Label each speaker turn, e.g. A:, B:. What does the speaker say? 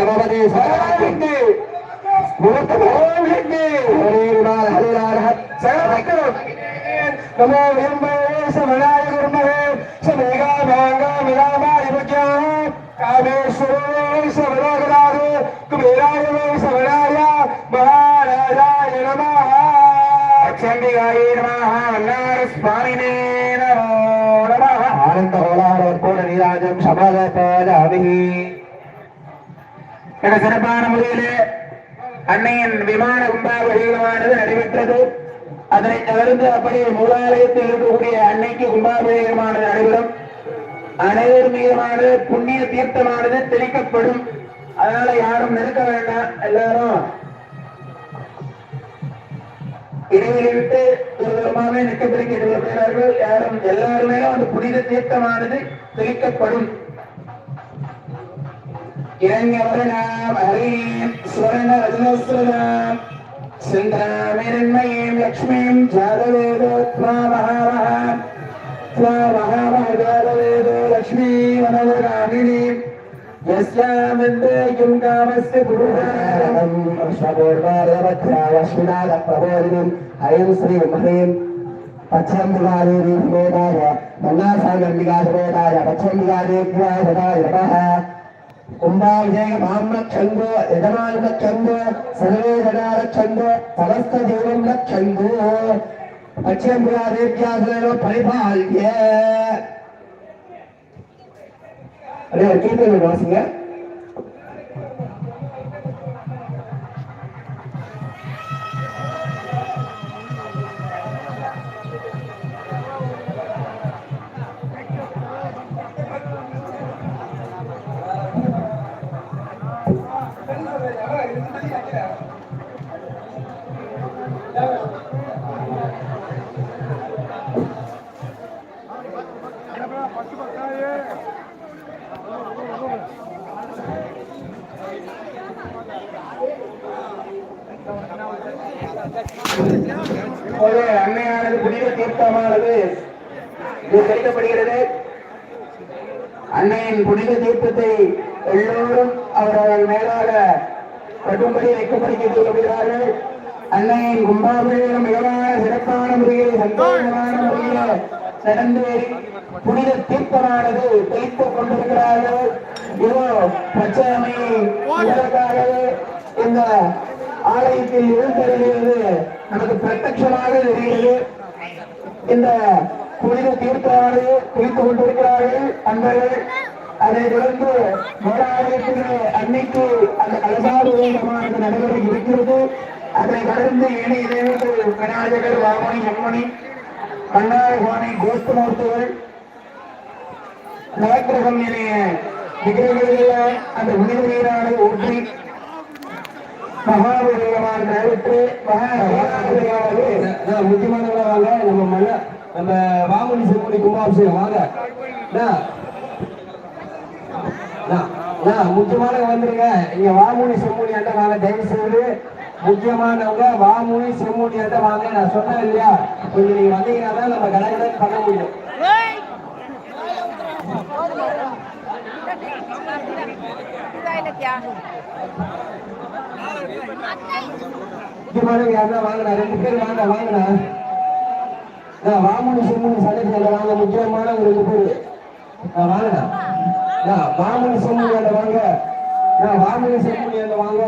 A: గణపతి సర్వారెడ్డి ముహూర్త భగవాన్ రెడ్డి హరి రామ హరి రామ సర్వకు నమో వింబే సమనాయ గురుమహే సమేగా భాంగా విరామాయ భజ్యా కామేశ్వరాయ సమనాగరాయ కుబేరాయ సమనాయ మహారాజాయ నమః చండిగాయ నమః నారస్వామినే నమో నమః ఆనంద హోళార కోడ నీరాజం సమాగతాయామిహి என சிறப்பான முறையிலே அன்னையின் விமான கும்பாபிஷேகமானது நடைபெற்றது. அதனை தொடர்ந்து அப்படியே மூலாலயத்தில் இருக்கக்கூடிய அன்னைக்கு கும்பாபிஷேகமானது நடைபெறும். அனைவர் மீதுமானது புண்ணிய தீர்த்தமானது தெளிக்கப்படும். அதனால யாரும் நெருக்க வேண்டாம் எல்லாரும் இடைவெளி விட்டு ஒரு விதமாகவே நிற்க யாரும் எல்லாருமே அந்த புனித தீர்த்தமானது தெளிக்கப்படும். இரண்யவரணாம் ஹரீம் சுவர்ண ரஜனஸ்ரதாம் சிந்தாமிரண்மயீம் லக்ஷ்மீம் ஜாதவேதோ த்வா மகாமகாம் த்வா மகாமக ஜாதவேதோ லக்ஷ்மீ வனவராமினீம் यस्यामन्देयं कामस्य पुरुषाणम् अश्वपूर्वारवच्छावश्विनादप्रबोधिनीम् हरिं श्रीं ह्रीं पच्छम्बिकादेवी समेताय मन्नासागम्बिकासमेताय पच्छम्बिकादेव्या सदाय नमः குண்டாபிஷேக பாம்ப சந்து எஜமானுட சந்து சர்வேதனார சந்து தலஸ்த தெய்வம்ட சந்து பச்சையம்புரா தேவியாசனோ பரிபால்ய. அப்படியே கீர்த்தனை வாசிங்க. ஒரு அன்னையானது புனித தீர்த்தமானது. இது கிடைக்கப்படுகிறது அன்னையின் புனித தீர்த்தத்தை எல்லோரும் அவர்கள் கட்டும்படி வைக்கப்படுகிறது சொல்லுகிறார்கள் அன்னையின் கும்பாபிஷேகம் மிகவான சிறப்பான முறையில் சந்தோஷமான முறையில் நடந்து புனித தீர்த்தமானது தெளித்துக் கொண்டிருக்கிறார்கள். இதோ பச்சையம்மை இந்த ஆலயத்தில் எழுந்தருகிறது நமக்கு பிரத்யமாக தெரிகிறது. இந்த புனித தீர்த்தமானது குளித்துக் கொண்டிருக்கிறார்கள். அன்பர்கள் அதை தொடர்ந்து போராட்டத்திலே அன்னைக்கு அந்த கலசாறு கலசாபிஷேகமானது நடைபெற இருக்கிறது. அதை தொடர்ந்து ஏனைய தேவர்கள் விநாயகர் வாமணி அம்மணி கண்ணாயபாணி கோஷ்டமூர்த்திகள் நவக்கிரகம் இணைய விக்கிரகளில் அந்த உயிர் நீரானை ஊற்றி மகாபுரியமான நடைபெற்று மகாபலியானது முக்கியமானவங்க நம்ம மன்ன நம்ம வாமணி செம்மொழி கும்பாபிஷேகம். வாங்க. முக்கியமான வந்துருங்க இங்க வாமுனி செம்மொழி அட்டை வாங்க தயவு செய்து. முக்கியமானவங்க வாமுனி செம்மொழி அட்டை வாங்க நான் சொன்னேன் இல்லையா? கொஞ்சம் நீங்க வந்தீங்கன்னா நம்ம கடை பண்ண முடியும். முக்கியமானவங்க யாருன்னா வாங்கினா? ரெண்டு பேர் வாங்க வாங்கினா? வாமுனி செம்மொழி சடங்கு வாங்க முக்கியமான ஒரு பேர். வாங்கினா? வாங்கண்ணா வாங்க. நான் வாங்க.